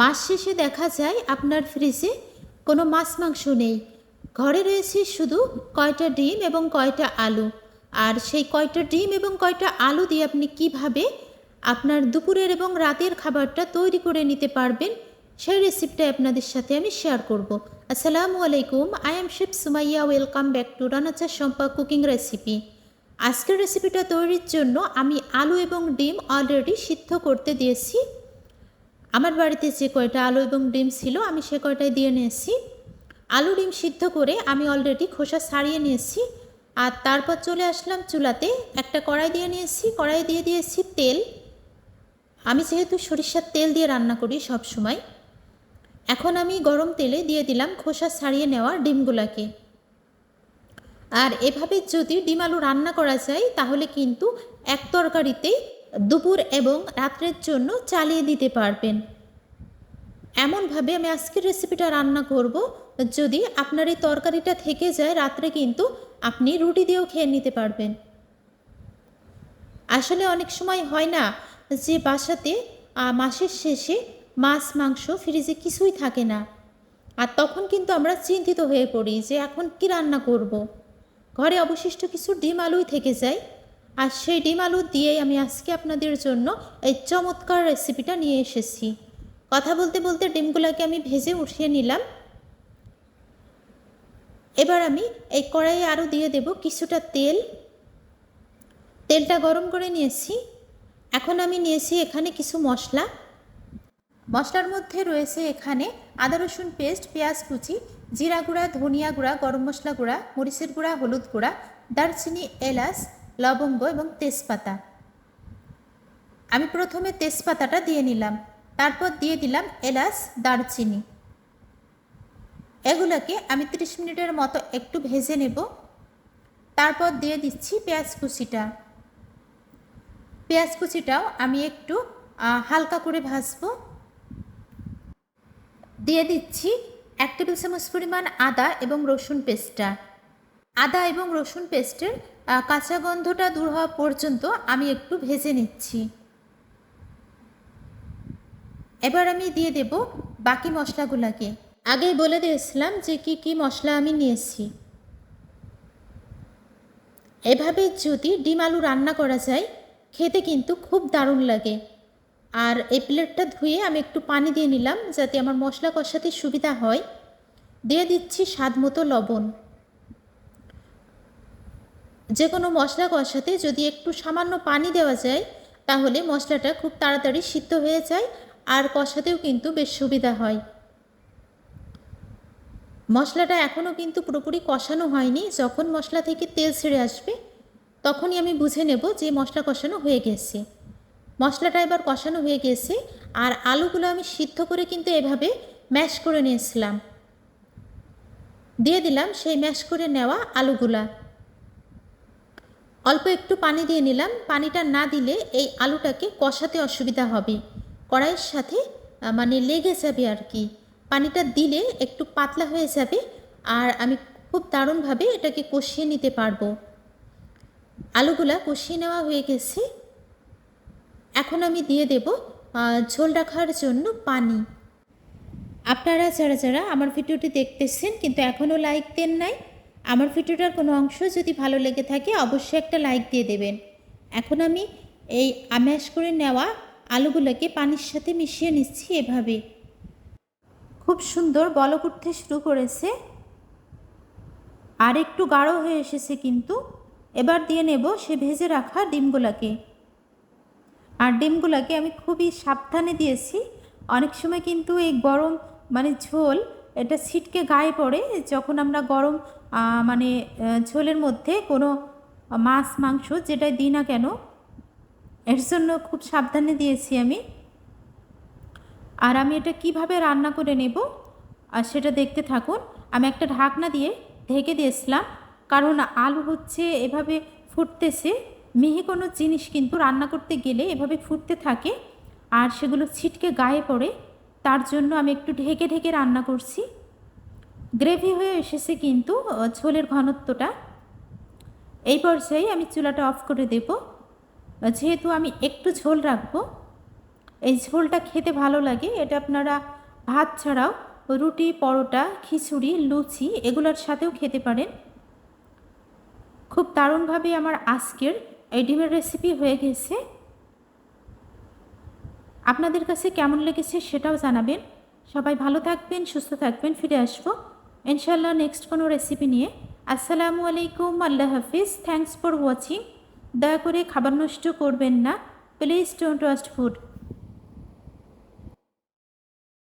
মাস শেষে দেখা যায় আপনার ফ্রিজে কোনো মাছ মাংস নেই। ঘরে রয়েছে শুধু কয়টা ডিম এবং কয়টা আলু। আর সেই কয়টা ডিম এবং কয়টা আলু দিয়ে আপনি কীভাবে আপনার দুপুরের এবং রাতের খাবারটা তৈরি করে নিতে পারবেন, সেই রেসিপিটা আপনাদের সাথে আমি শেয়ার করব। আসসালামু আলাইকুম I am chef Sumaiya welcome back to রানাচা সম্পা কুকিং রেসিপি আজকের রেসিপিটা তৈরির জন্য আমি আলু এবং ডিম অলরেডি সিদ্ধ করতে দিয়েছি। আমার বাড়িতে যে কয়টা আলু এবং ডিম ছিল, আমি সে কয়টাই দিয়ে নিয়েছি। আলু, ডিম সিদ্ধ করে আমি অলরেডি খোসা ছাড়িয়ে নিয়েছি। আর তারপর চলে আসলাম চুলাতে, একটা কড়াই দিয়ে নিয়েছি, কড়াই দিয়ে দিয়েছি তেল। আমি যেহেতু সরিষার তেল দিয়ে রান্না করি সব সময় এখন আমি গরম তেলে দিয়ে দিলাম খোসা ছাড়িয়ে নেওয়া ডিমগুলাকে। আর এভাবে যদি ডিম আলু রান্না করা যায়, তাহলে কিন্তু এক তরকারিতেই দুপুর এবং রাত্রের জন্য চালিয়ে দিতে পারবেন। এমনভাবে আমি আজকের রেসিপিটা রান্না করব। যদি আপনার এই তরকারিটা থেকে যায়, রাত্রে কিন্তু আপনি রুটি দিয়েও খেয়ে নিতে পারবেন। আসলে অনেক সময় হয় না যে বাসাতে মাসের শেষে মাছ, মাংস, ফ্রিজে কিছুই থাকে না। আর তখন কিন্তু আমরা চিন্তিত হয়ে পড়ি যে এখন কি রান্না করব। ঘরে অবশিষ্ট কিছু ডিম, আলুই থেকে যায়। আর সেই ডিম আলু দিয়েই আমি আজকে আপনাদের জন্য এই চমৎকার রেসিপিটা নিয়ে এসেছি। কথা বলতে বলতে ডিমগুলোকে আমি ভেজে উঠিয়ে নিলাম। এবার আমি এই কড়াইয়ে আরও দিয়ে দেব কিছুটা তেল। তেলটা গরম করে নিয়েছি। এখন আমি নিয়েছি এখানে কিছু মশলা। মশলার মধ্যে রয়েছে এখানে আদা রসুন পেস্ট, পেঁয়াজ কুচি, জিরা গুঁড়া, ধনিয়া গুঁড়া, গরম মশলা গুঁড়া, মরিচের গুঁড়া, হলুদ গুঁড়া, দারচিনি, এলাচ লবঙ্গ এবং তেজপাতা। আমি প্রথমে তেজপাতাটা দিয়ে নিলাম, তারপর দিয়ে দিলাম এলাচ, দারচিনি। এগুলোকে আমি 30 মিনিটের মতো একটু ভেজে নেব। তারপর দিয়ে দিচ্ছি পেঁয়াজ কুচিটা। পেঁয়াজ কুচিটাও আমি একটু হালকা করে ভাজবো। দিয়ে দিচ্ছি এক টেবিল চামচ পরিমাণ আদা এবং রসুন পেস্টটা। আদা এবং রসুন পেস্টের কাঁচা গন্ধটা দূর হওয়া পর্যন্ত আমি একটু ভেজে নিচ্ছি। এবার আমি দিয়ে দেব বাকি মশলাগুলোকে। আগেই বলে দিয়েছিলাম যে কি কি মশলা আমি নিয়েছি। এভাবে যদি ডিম আলু রান্না করা যায়, খেতে কিন্তু খুব দারুণ লাগে। আর এই প্লেটটা ধুয়ে আমি একটু পানি দিয়ে নিলাম যাতে আমার মশলা কষাতে সুবিধা হয়। দিয়ে দিচ্ছি স্বাদ মতো লবণ। যে কোনো মশলা কষাতে যদি একটু সামান্য পানি দেওয়া যায়, তাহলে মশলাটা খুব তাড়াতাড়ি সিদ্ধ হয়ে যায় আর কষাতেও কিন্তু বেশ সুবিধা হয়। মশলাটা এখনও কিন্তু পুরোপুরি কষানো হয়নি। যখন মশলা থেকে তেল ছেড়ে আসবে, তখনই আমি বুঝে নেব যে মশলা কষানো হয়ে গেছে। মশলাটা এবার কষানো হয়ে গেছে আর আলুগুলো আমি সিদ্ধ করে কিন্তু এভাবে ম্যাশ করে নিয়েছিলাম। দিয়ে দিলাম সেই ম্যাশ করে নেওয়া আলুগুলা। অল্প একটু পানি দিয়ে নিলাম। পানিটা না দিলে এই আলুটাকে কষাতে অসুবিধা হবে। কড়াইয়ের সাথে মানে লেগে যাবে আর কি। পানিটা দিলে একটু পাতলা হয়ে যাবে আর আমি খুব দারুণভাবে এটাকে কষিয়ে নিতে পারব। আলুগুলা কষিয়ে নেওয়া হয়ে গেছে। এখন আমি দিয়ে দেব ঝোল রাখার জন্য পানি। আপনারা যারা যারা আমার ভিডিওটি দেখতেছেন, কিন্তু এখনও লাইক দেন নাই আমার ভিডিওটার কোনো অংশ যদি ভালো লেগে থাকে, অবশ্যই একটা লাইক দিয়ে দেবেন। এখন আমি এই আম্যাশ করে নেওয়া আলুগুলোকে পানির সাথে মিশিয়ে নিচ্ছি এভাবে। খুব সুন্দর বলক উঠতে শুরু করেছে। আর একটু গাঢ় হয়ে এসেছে কিন্তু। এবার দিয়ে নেব সে ভেজে রাখা ডিমগুলোকে। আর ডিমগুলোকে আমি খুবই সাবধানে দিয়েছি। অনেক সময় কিন্তু এই গরম মানে ঝোল এটা ছিটকে গায়ে পড়ে যখন আমরা গরম মানে ঝোলের মধ্যে কোনো মাছ, মাংস যেটাই দিই না কেন, এর জন্য খুব সাবধানে দিয়েছি আমি। আর আমি এটা কীভাবে রান্না করে নেব আর সেটা দেখতে থাকুন। আমি একটা ঢাকনা দিয়ে ঢেকে দিয়েছিলাম, কারণ আলু হচ্ছে এভাবে ফুটতেছে। মিহি কোনো জিনিস কিন্তু রান্না করতে গেলে এভাবে ফুটতে থাকে, আর সেগুলো ছিটকে গায়ে পড়ে। তার জন্য আমি একটু ঢেকে ঢেকে রান্না করছি। গ্রেভি হয়ে এসেছে কিন্তু ঝোলের ঘনত্বটা। এই পর্যায়ে আমি চুলাটা অফ করে দেব। যেহেতু আমি একটু ঝোল রাখব, এই ঝোলটা খেতে ভালো লাগে। এটা আপনারা ভাত ছাড়াও রুটি, পরোটা, খিচুড়ি, লুচি এগুলোর সাথেও খেতে পারেন। খুব দারুণভাবে আমার আজকের এই ডিমের রেসিপি হয়ে গেছে। আপনাদের কাছে কেমন লেগেছে সেটাও জানাবেন। সবাই ভালো থাকবেন, সুস্থ থাকবেন, ফিরে আসব। ইনশাল্লাহ নেক্সট কোনো রেসিপি নিয়ে। আসসালামু আলাইকুম, আল্লাহ হাফিজ। থ্যাংকস ফর ওয়াচিং দয়া করে খাবার নষ্ট করবেন না। Please don't waste food